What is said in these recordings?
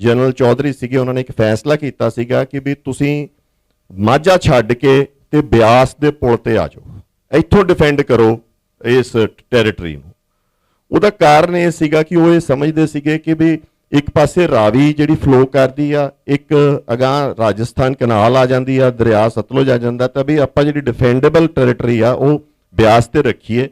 General Chaudhary ਸੀਗੇ, ਉਹਨਾਂ ਨੇ ਇੱਕ ਫੈਸਲਾ ਕੀਤਾ ਸੀਗਾ ਕਿ ਵੀ ਤੁਸੀਂ ਮਾਝਾ ਛੱਡ ਕੇ ਤੇ ਬਿਆਸ ਦੇ ਪੁਲ ਤੇ ਆ ਜਾਓ। ਇੱਥੋਂ ਡਿਫੈਂਡ ਕਰੋ ਇਸ ਟੈਰੀਟਰੀ ਨੂੰ। ਉਹਦਾ ਕਾਰਨ ਇਹ ਸੀਗਾ ਕਿ ਉਹ ਇਹ ਸਮਝਦੇ ਸੀਗੇ ਕਿ ਵੀ ਇੱਕ ਪਾਸੇ ਰਾਵੀ ਜਿਹੜੀ ਫਲੋ ਕਰਦੀ ਆ, ਇੱਕ ਅਗਾਂਹ ਰਾਜਸਥਾਨ ਕਨਾਲ ਆ ਜਾਂਦੀ ਆ, ਦਰਿਆ ਸਤਲੁਜ ਆ ਜਾਂਦਾ, ਤਾਂ ਵੀ ਆਪਾਂ ਜਿਹੜੀ ਡਿਫੈਂਡੇਬਲ ਟੈਰੀਟਰੀ ਆ, ਉਹ ਬਿਆਸ ਤੇ ਰੱਖੀਏ।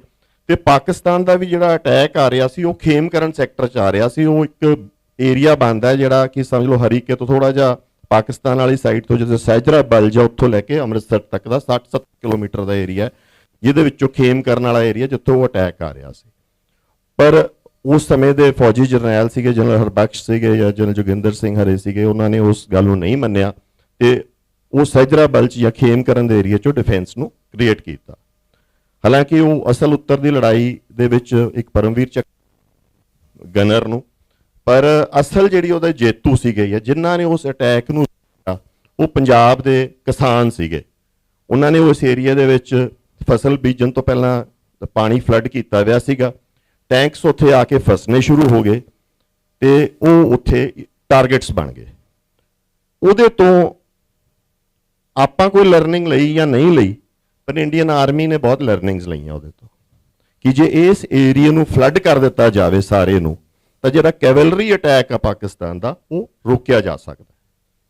ਤੇ ਪਾਕਿਸਤਾਨ ਦਾ ਵੀ ਜਿਹੜਾ ਅਟੈਕ ਆ ਰਿਹਾ ਸੀ, ਉਹ ਖੇਮਕਰਨ ਸੈਕਟਰ ਚ ਆ ਰਿਹਾ ਸੀ, ਉਹ ਇੱਕ ਏਰੀਆ ਬਣਦਾ ਜਿਹੜਾ ਕਿ ਸਮਝ ਲਓ ਹਰੀਕੇ ਤੋਂ ਥੋੜਾ ਜਿਹਾ ਪਾਕਿਸਤਾਨ ਵਾਲੀ ਸਾਈਡ ਤੋਂ ਜਿੱਥੇ ਸਹਿਜਰਾ ਬਲਜਾ ਉੱਥੋਂ ਲੈ ਕੇ ਅੰਮ੍ਰਿਤਸਰ ਤੱਕ ਦਾ 60-70 ਕਿਲੋਮੀਟਰ ਦਾ ਏਰੀਆ ਜਿਹਦੇ ਵਿੱਚੋਂ ਖੇਮ ਕਰਨ ਵਾਲਾ ਏਰੀਆ ਜਿੱਥੋਂ ਉਹ ਅਟੈਕ ਆ ਰਿਹਾ ਸੀ। ਪਰ ਉਸ ਸਮੇਂ ਦੇ ਫੌਜੀ ਜਰਨੈਲ ਸੀਗੇ, ਜਨਰਲ ਹਰਬਖਸ਼ ਸੀਗੇ ਜਾਂ ਜਨਰਲ ਜੋਗਿੰਦਰ ਸਿੰਘ ਹਰੇ ਸੀਗੇ, ਉਹਨਾਂ ਨੇ ਉਸ ਗੱਲ ਨੂੰ ਨਹੀਂ ਮੰਨਿਆ ਤੇ ਉਹ ਸਹਿਜਰਾ ਬਲਚ ਜਾਂ ਖੇਮ ਕਰਨ ਦੇ ਏਰੀਆ ਚੋਂ ਡਿਫੈਂਸ ਨੂੰ ਕ੍ਰੀਏਟ ਕੀਤਾ। ਹਾਲਾਂਕਿ ਉਹ ਅਸਲ ਉੱਤਰ ਦੀ ਲੜਾਈ ਦੇ ਵਿੱਚ ਇੱਕ ਪਰਮਵੀਰ ਚੱਕ ਗਨਰ ਨੂੰ ਪਰ ਅਸਲ ਜਿਹੜੀ ਉਹਦੇ ਜੇਤੂ ਸੀਗੇ ਜਾਂ ਜਿਨ੍ਹਾਂ ਨੇ ਉਸ ਅਟੈਕ ਨੂੰ ਉਹ ਪੰਜਾਬ ਦੇ ਕਿਸਾਨ ਸੀਗੇ। ਉਹਨਾਂ ਨੇ ਉਸ ਏਰੀਆ ਦੇ ਵਿੱਚ ਫਸਲ ਬੀਜਣ ਤੋਂ ਪਹਿਲਾਂ ਪਾਣੀ ਫਲੱਡ ਕੀਤਾ ਹੋਇਆ ਸੀਗਾ। ਟੈਂਕਸ ਉੱਥੇ ਆ ਕੇ ਫਸਣੇ ਸ਼ੁਰੂ ਹੋ ਗਏ ਤੇ ਉਹ ਉੱਥੇ ਟਾਰਗੇਟਸ ਬਣ ਗਏ। ਉਹਦੇ ਤੋਂ ਆਪਾਂ ਕੋਈ ਲਰਨਿੰਗ ਲਈ ਜਾਂ ਨਹੀਂ ਲਈ, ਪਰ ਇੰਡੀਅਨ ਆਰਮੀ ਨੇ ਬਹੁਤ ਲਰਨਿੰਗਸ ਲਈਆਂ ਉਹਦੇ ਤੋਂ। ਕਿ ਜੇ ਇਸ ਏਰੀਆ ਨੂੰ ਫਲੱਡ ਕਰ ਦਿੱਤਾ ਜਾਵੇ ਸਾਰੇ ਨੂੰ ਤਾਂ ਜਿਹੜਾ ਕੈਵਲਰੀ ਅਟੈਕ ਆ ਪਾਕਿਸਤਾਨ ਦਾ ਉਹ ਰੋਕਿਆ ਜਾ ਸਕਦਾ